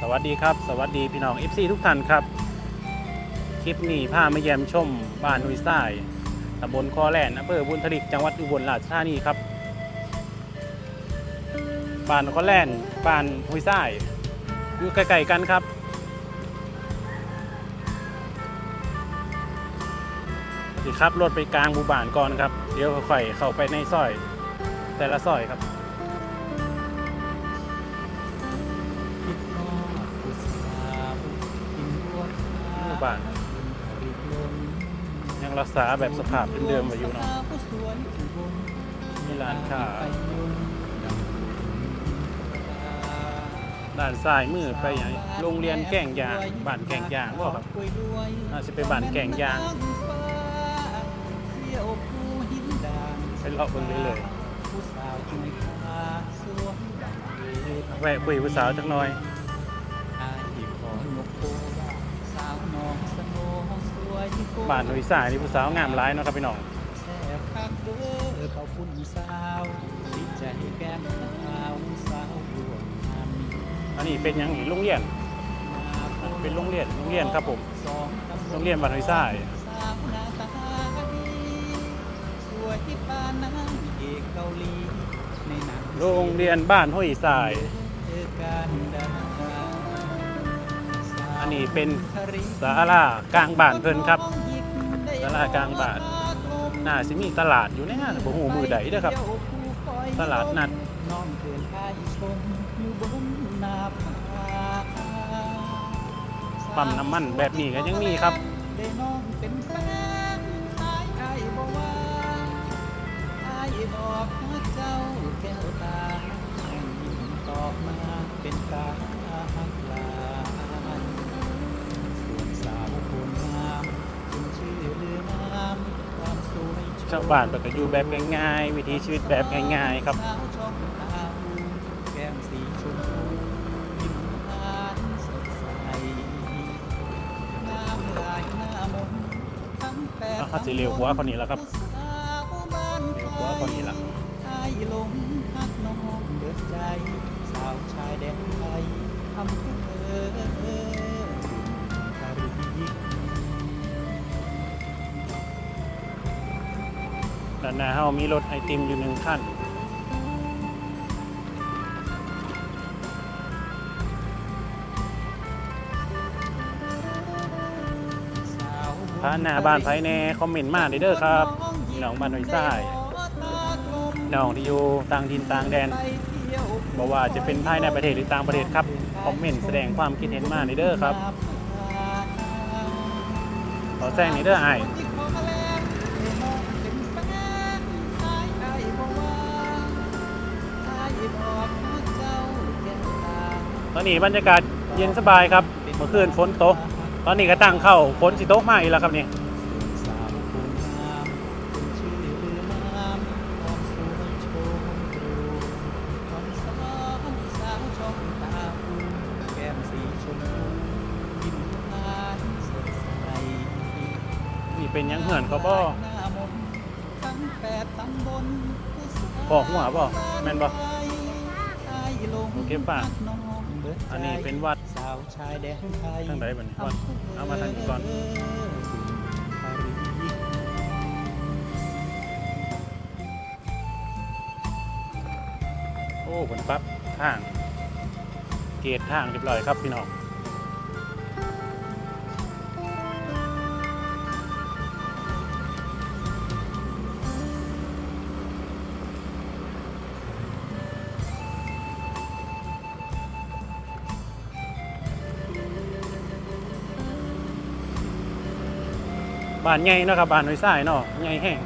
สวัสดีครับ สวัสดีพี่น้อง FC ทุกท่านครับ คลิปนี้พามาเยี่ยมชมบ้านหุยทรายตำบลคอแลนอำเภอบุญทลิกจังหวัดอุบลราชธานีครับบ้านคอแลนบ้านหุยทรายอยู่ใกล้ๆกันครับสิครับรถไปกลางหมู่บ้านก่อนครับ เดี๋ยวค่อยเข้าไปในซอย แต่ละซอยครับ บ้านริบลมยังรักษาแบบสภาพเดิมๆไว้อยู่เนาะสาวผู้สวยอุบลมีร้านค้าไปยนต์ดังด้านซ้ายมือไปอย่างโรงเรียนแก่งยางบ้านแก่งยางบ่ครับกล้วยด้วยน่าจะเป็นบ้านแก่งยางเที่ยวภูหินด่างไปเลาะเบิ่งเรื่อยผู้สาวจุยขาสวมดังเอๆแวะคุยผู้สาวจักหน่อย บ้านหุยทรายนี่ผู้สาวงามหลายเนาะครับพี่น้องแซ่บคักเด้อเขาพุ่นสาวติดใจแก้มสาวสาวรวมงามอันนี้เป็นหยังอีกโรงเรียน เป็นโรงเรียนโรงเรียนครับผม สองตำบลโรงเรียนบ้านหุยทรายสาวหน้าตาดีสวยปานนางเอกเกาหลีในหนังโรงเรียนบ้านห้วยทราย เจอกันดาอั นนี้เป็นศาลากลางบ้านเพิ่นครับศาลากลางบ้านน่าสิมีตลาดอยู่ในห้างบ่ฮู้มือใดเด้อครับ ตลาดนัดน้องเกินกายชมอยู่บนนาปั๊มน้ำมันแบบนี้ก็ยังมีครับเป็นแฟนอายอายบอกเจ้าแก้วตายิ้ตอบมาเป็นตา ชาวบ้านก็อยู่แบบง่ายๆ วิถีชีวิตแบบง่ายๆครับสาวช่องตาแก้มสีชมพูยิ้มหวานสดใสงามหลายหน้ามนต์ทั้งแปดเขาสิเลี้ยวขวคนนี้แล้วครับสาวบ้านเดี๋ยวขวาคนนี้ละไอ้หลงฮักน้องเบิดใจ สาวชายแดนไทยอำเภอปารี ด้านหน้าเฮามีรถไอติมอยู่หนึ่งคันพาหน้าบ้านไผแน่คอมเมนต์มาเด้อครับพี่น้องบ้านห้วยทรายน้องที่อยู่ต่างถิ่นต่างแดนบ่ว่าจะเป็นภายในประเทศหรือต่างประเทศครับ คอมเมนต์แสดงความคิดเห็นมาได้เด้อครับ ขอแจ้งนี่เด้อไอ้ ตอนนี้บรรยากาศเย็นสบายครับ เมื่อคืนฝนตก ตอนนี้ก็ตั้งเข้าฝนสิตกมาอีกแล้วครับนี่นี่เป็นยังเหือนเขาบ่ปดตำบลพอหัวบ่แม่นบ่โอเคป่ะ อันนี้เป็นวัด สาวชายแดนไทยทางใดบัดนี้วัดเอามาทางนี้ก่อน โอ้ผลปั๊บทาง เกตทางเรียบร้อยครับพี่น้อง บ้านใหญ่เนาะครับบ้านห้วยทรายเนาะใหญ่แห้ง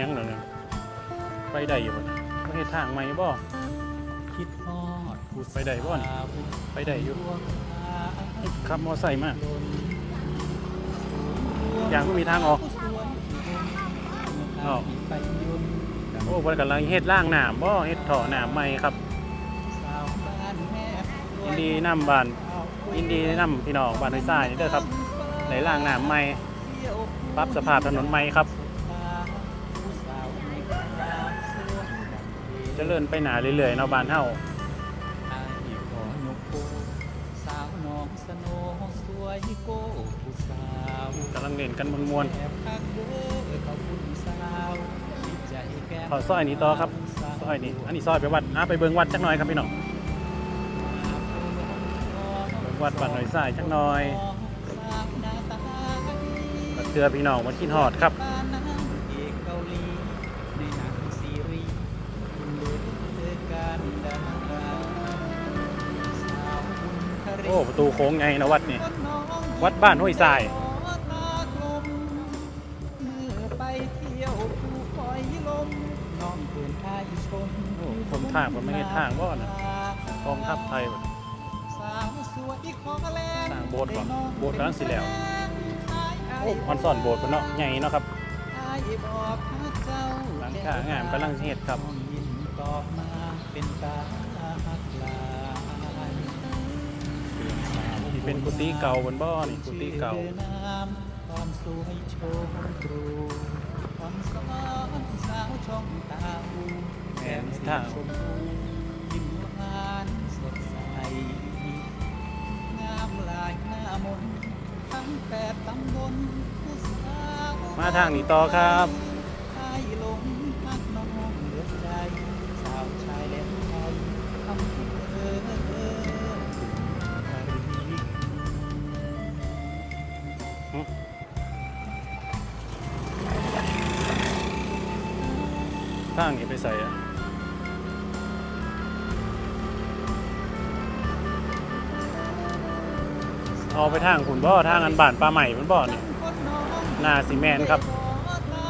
ยังเหรอเนี่ยไปได้อยู่บ่เนี่ยประเทศทางใหม่บ่คิดฮอดผู้ไปได้บ่นี่สาวไปได้อยู่ดวงตาขับมอไซค์มาดนอย่างก็มีทางออก ออก ไปยนต์โอ้เพิ่นกำลังเฮ็ดร่างน้ำบ่เฮ็ดท่อน้ำใหม่ครับ สาวบ้านแม่ยินดีนำบ้านยินดีแนะนำพี่น้องบ้านห้วยทรายนี่เด้อครับในล่างน้ำใหม่ปรับสภาพถนนใหม่ครับเจริญไปหนาเรื่อยๆเนาะบ้านเฮาอายขอยกโกสาวน้องสโนสวยโกผู้สาวกำลังเล่นกันมวนแอบพักเด้อเข เขาซอยนี้ต่อครับซอยนี้อันนี้ซอยไปวัดอะไปเบิ่งวัดจักหน่อยครับพี่น้องเบิ่งวัดบ้านห้วยทรายจักหน่อยบัดเทือพี่น้องมากินฮอดครับโอ้ประตูโค้งไงนะวัดนี่วัดบ้านห้วยทรายไปเที่ยว ภูคอยลมน้องเพื่อนทายชมโอ้คนทางมันไม่ใช่ทางบ่นะกองทัพไทยบัดสาวสวยขอแลสร้างโบสถ์ก่อนโบสถ์กำลังสิแล้วโอ้ออนซ่อนโบสถ์เนเนาะใหญ่เนาะครับอ้ายบอกหาเจ้าหลังคางามกำลังเฮ็ดครับตอบมาเป็นตาหักลาที่เป็นกุฏิเก่าบนบ่อนี่กุฏิเก่าความสวยโชว์ องตาอูแม่นสิทางชมพูยิ้มหวานสดใส งามหลายหน้ามนต์ทั้งแปดตำบลผู้สาวมาทางนี้ต่อครับไอ้หลงพักน้องเหลือใจ สาวชายแดนไทยอำเภอปารีส ทางนี้ไปใส่อะเอาไปทางขุนบ่อทางอันบ้านปลาใหม่บนบ่อนี่นาซีเมนครับ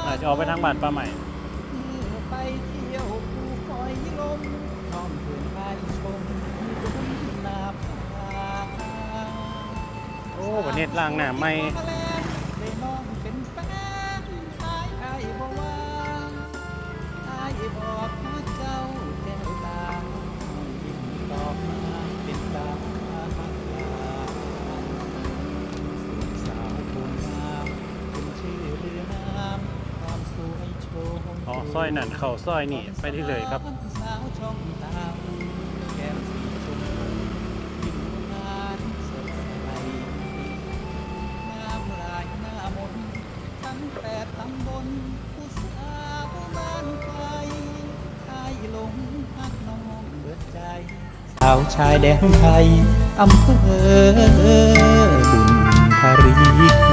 นาจะออกไปทางบ้านปลาใหม่ไปเที่ยวภูคอยลมน้องเพื่อนไปชมทุ่งนาผาโอ้ประเทศล่างหน้าไม่ ซอยนั่นเข้าซอยนี่ไปที่เลยครับสาวชายแดนไทยชายหลงพักน้องเบิดใจสาวชายแดนไทยอำเภอบุญทรี